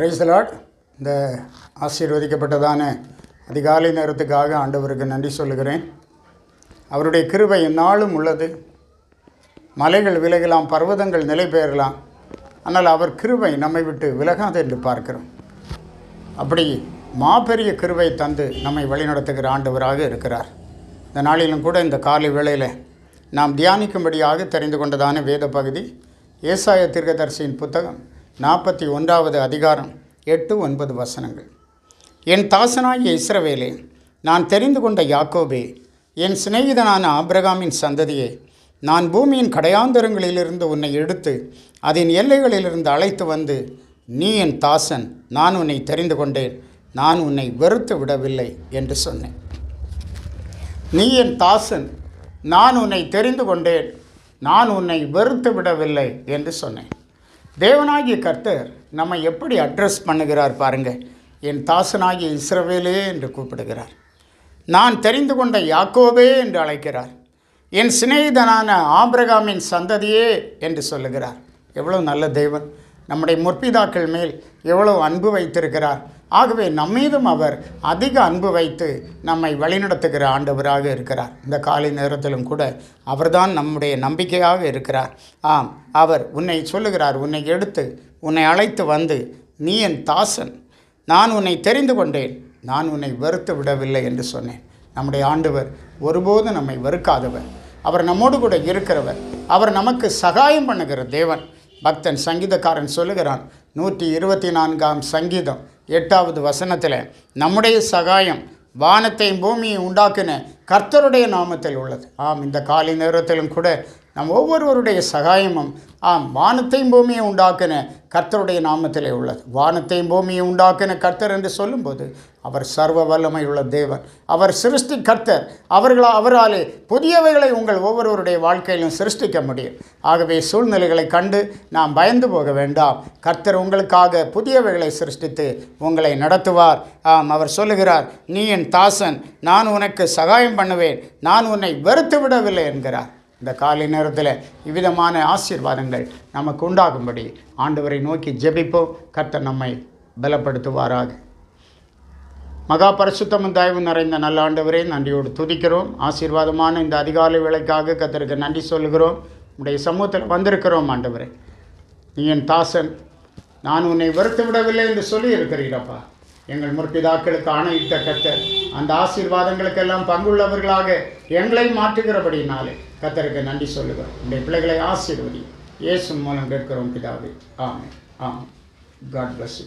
பிரைஸ்லாட் இந்த ஆசீர்வதிக்கப்பட்டதான அதிகாலை நேரத்துக்காக ஆண்டவருக்கு நன்றி சொல்லுகிறேன். அவருடைய கிருபை நாளும் உள்ளது. மலைகள் விலகலாம் பர்வதங்கள் நிலை பெயரலாம். ஆனால் அவர் கிருபை நம்மை விட்டு விலகாது என்று பார்க்கிறோம். அப்படி மாபெரிய கிருபை தந்து நம்மை வழிநடத்துகிற ஆண்டவராக இருக்கிறார். இந்த நாளிலும் கூட இந்த காலை வேளையில் நாம் தியானிக்கும்படியாக தெரிந்து கொண்டதான வேத பகுதி ஏசாய தீர்க்கதரிசியின் புத்தகம் நாற்பத்தி ஒன்றாவது அதிகாரம் எட்டு ஒன்பது வசனங்கள். என் தாசனாகிய இஸ்ரவேலே நான் தெரிந்து கொண்ட யாக்கோபே என் சிநேகிதனான ஆப்ரகாமின் சந்ததியே நான் பூமியின் கடையாந்தரங்களிலிருந்து உன்னை எடுத்து அதன் எல்லைகளிலிருந்து அழைத்து வந்து நீ என் தாசன் நான் உன்னை தெரிந்து கொண்டேன் நான் உன்னை வெறுத்து விடவில்லை என்று சொன்னேன். நீ என் தாசன் நான் உன்னை தெரிந்து கொண்டேன் நான் உன்னை வெறுத்து விடவில்லை என்று சொன்னேன். தேவனாகிய கர்த்தர் நம்ம எப்படி அட்ரஸ் பண்ணுகிறார் பாருங்க. என் தாசனாகிய இஸ்ரவேலே என்று கூப்பிடுகிறார். நான் தெரிந்து கொண்ட யாக்கோபே என்று அழைக்கிறார். என் சிநேகிதனான ஆபிரகாமின் சந்ததியே என்று சொல்லுகிறார். எவ்வளோ நல்ல தெய்வன் நம்முடைய முற்பிதாக்கள் மேல் எவ்வளோ அன்பு வைத்திருக்கிறார். ஆகவே நம்மீதும் அவர் அதிக அன்பு வைத்து நம்மை வழிநடத்துகிற ஆண்டவராக இருக்கிறார். இந்த காலை நேரத்திலும் கூட அவர்தான் நம்முடைய நம்பிக்கையாக இருக்கிறார். ஆம் அவர் உன்னை சொல்லுகிறார் உன்னை எடுத்து உன்னை அழைத்து வந்து நீ என் தாசன். நான் உன்னை தெரிந்து கொண்டேன். நான் உன்னை வெறுத்து விடவில்லை என்று சொன்னேன். நம்முடைய ஆண்டவர் ஒருபோதும் நம்மை வெறுக்காதவர். அவர் நம்மோடு கூட இருக்கிறவர். அவர் நமக்கு சகாயம் பண்ணுகிற தேவன். பக்தன் சங்கீதக்காரன் சொல்லுகிறான் நூற்றி இருபத்தி நான்காம் சங்கீதம் எட்டாவது வசனத்தில் நம்முடைய சகாயம் வானத்தையும் பூமியை உண்டாக்குன கர்த்தருடைய நாமத்தில் உள்ளது. ஆம் இந்த காலை நேரத்திலும் கூட நம் ஒவ்வொருவருடைய சகாயமும் ஆம் வானத்தையும் பூமியை உண்டாக்கின கர்த்தருடைய நாமத்திலே உள்ளது. வானத்தையும் பூமியை உண்டாக்கின கர்த்தர் என்று சொல்லும்போது அவர் சர்வ வல்லமை உள்ள தேவன். அவர் சிருஷ்டி கர்த்தர். அவர்களா அவராலே புதியவைகளை உங்கள் ஒவ்வொருவருடைய வாழ்க்கையிலும் சிருஷ்டிக்க முடியும். ஆகவே சூழ்நிலைகளை கண்டு நாம் பயந்து போக வேண்டாம். கர்த்தர் உங்களுக்காக புதியவைகளை சிருஷ்டித்து உங்களை நடத்துவார். ஆம் அவர் சொல்லுகிறார் நீ என் தாசன். நான் உனக்கு சகாயம் பண்ணுவேன். நான் உன்னை வெறுத்து விடவில்லை என்கிறார். இந்த காலை நேரத்தில் இவ்விதமான ஆசீர்வாதங்கள் நமக்கு உண்டாகும்படி ஆண்டவரை நோக்கி ஜெபிப்போம். கர்த்தர் நம்மை பலப்படுத்துவாராக. மகா பரிசுத்தமும் தயவு நிறைந்த நல்ல ஆண்டவரே நன்றியோடு துதிக்கிறோம். ஆசீர்வாதமான இந்த அதிகாலை விலைக்காக கத்தருக்கு நன்றி சொல்லுகிறோம். உடைய சமூகத்தில் வந்திருக்கிறோம் ஆண்டவரே. நீ என் தாசன். நான் உன்னை வருத்து விடவில்லை என்று சொல்லி இருக்கிறீரப்பா எங்கள் முற்பிதாக்களுக்கு ஆணையிட்ட கத்தர் அந்த ஆசீர்வாதங்களுக்கெல்லாம் பங்குள்ளவர்களாக எங்களை மாற்றுகிறபடினாலே கத்தருக்கு நன்றி சொல்லுகிறோம். உடைய பிள்ளைகளை ஆசீர்வதி இயேசு மூலம் கேட்கிறோம் பிதாவே. ஆமாம் ஆமாம் காட் பிளஸ் யூ